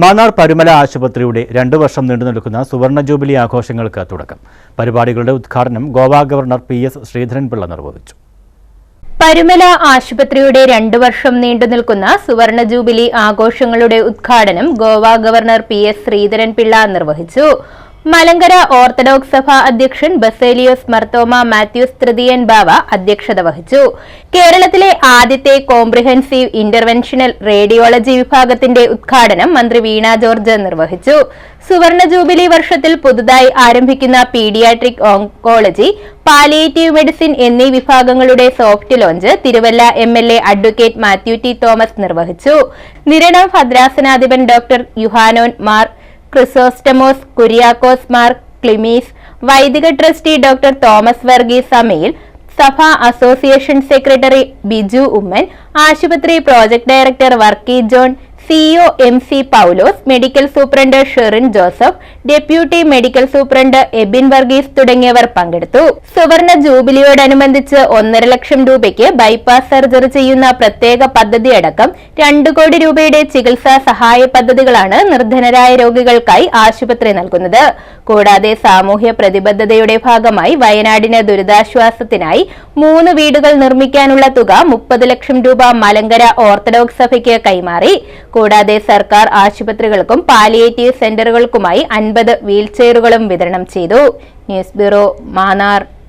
മാന്നാർ പരുമല ആശുപത്രിയുടെ രണ്ടു വർഷം നീണ്ടു നിൽക്കുന്ന സുവർണ ജൂബിലി ആഘോഷങ്ങൾക്ക് തുടക്കം. പരിപാടികളുടെ ഉദ്ഘാടനം Goa governor P S Sreedharan Pillai നിർവഹിച്ചു. പരുമല ആശുപത്രിയുടെ രണ്ടു വർഷം നീണ്ടു നിൽക്കുന്ന സുവർണ ജൂബിലി ആഘോഷങ്ങളുടെ ഉദ്ഘാടനം Goa governor P S Sreedharan Pillai നിർവഹിച്ചു. മലങ്കര ഓർത്തഡോക്സ് സഭ അധ്യക്ഷൻ ബസേലിയോസ് മർത്തോമ മാത്യൂസ് തൃതീയൻ ബാവ അധ്യക്ഷത വഹിച്ചു. കേരളത്തിലെ ആദ്യത്തെ കോംപ്രിഹെൻസീവ് ഇന്റർവെൻഷണൽ റേഡിയോളജി വിഭാഗത്തിന്റെ ഉദ്ഘാടനം മന്ത്രി വീണ ജോർജ് നിർവഹിച്ചു. സുവർണ ജൂബിലി വർഷത്തിൽ പുതുതായി ആരംഭിക്കുന്ന പീഡിയാട്രിക് ഓങ്കോളജി പാലിയേറ്റീവ് മെഡിസിൻ എന്നീ വിഭാഗങ്ങളുടെ soft launch Thiruvalla M L A advocate Mathew T Thomas നിർവഹിച്ചു. നിരണം ഭദ്രാസനാധിപൻ ഡോക്ടർ യുഹാനോൻ മാർ ക്രിസോസ്റ്റമോസ് കുര്യാക്കോസ് മാർ ക്ലിമീസ് വൈദിക trustee doctor Thomas Varghese Amayil സഭ അസോസിയേഷൻ സെക്രട്ടറി ബിജു ഉമ്മൻ ആശുപത്രി project director Varkey John CEO M C Paulose medical superintendent Sherin Joseph deputy medical superintendent Ebin Varghese തുടങ്ങിയവർ പങ്കെടുത്തു. സുവർണ ജൂബിലിയോടനുബന്ധിച്ച് ഒന്നര ലക്ഷം രൂപയ്ക്ക് ബൈപ്പാസ് സർജറി ചെയ്യുന്ന പ്രത്യേക പദ്ധതി അടക്കം രണ്ടു കോടി രൂപയുടെ ചികിത്സാ സഹായ പദ്ധതികളാണ് നിർധനരായ രോഗികൾക്കായി ആശുപത്രി നൽകുന്നത്. കൂടാതെ സാമൂഹ്യ പ്രതിബദ്ധതയുടെ ഭാഗമായി വയനാടിന് ദുരിതാശ്വാസത്തിനായി മൂന്ന് വീടുകൾ നിർമ്മിക്കാനുള്ള തുക മുപ്പത് ലക്ഷം രൂപ മലങ്കര ഓർത്തഡോക്സ് സഭയ്ക്ക് കൈമാറി. കൂടാതെ സർക്കാർ ആശുപത്രികൾക്കും പാലിയേറ്റീവ് സെന്ററുകൾക്കുമായി അൻപത് വീൽചെയറുകളും വിതരണം ചെയ്തു. News bureau Mannar.